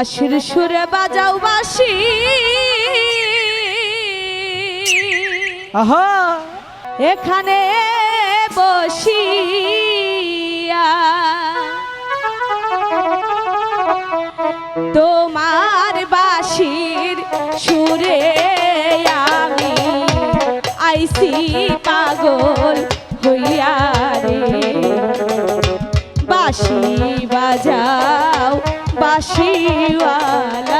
বাঁশির সুরে বাজাও বাঁশি। আহা। এখানে বসিয়া তোমার বাঁশির সুরে আমি আইসি পাগল হইয়া রে। বাঁশি বাঁশিওয়ালা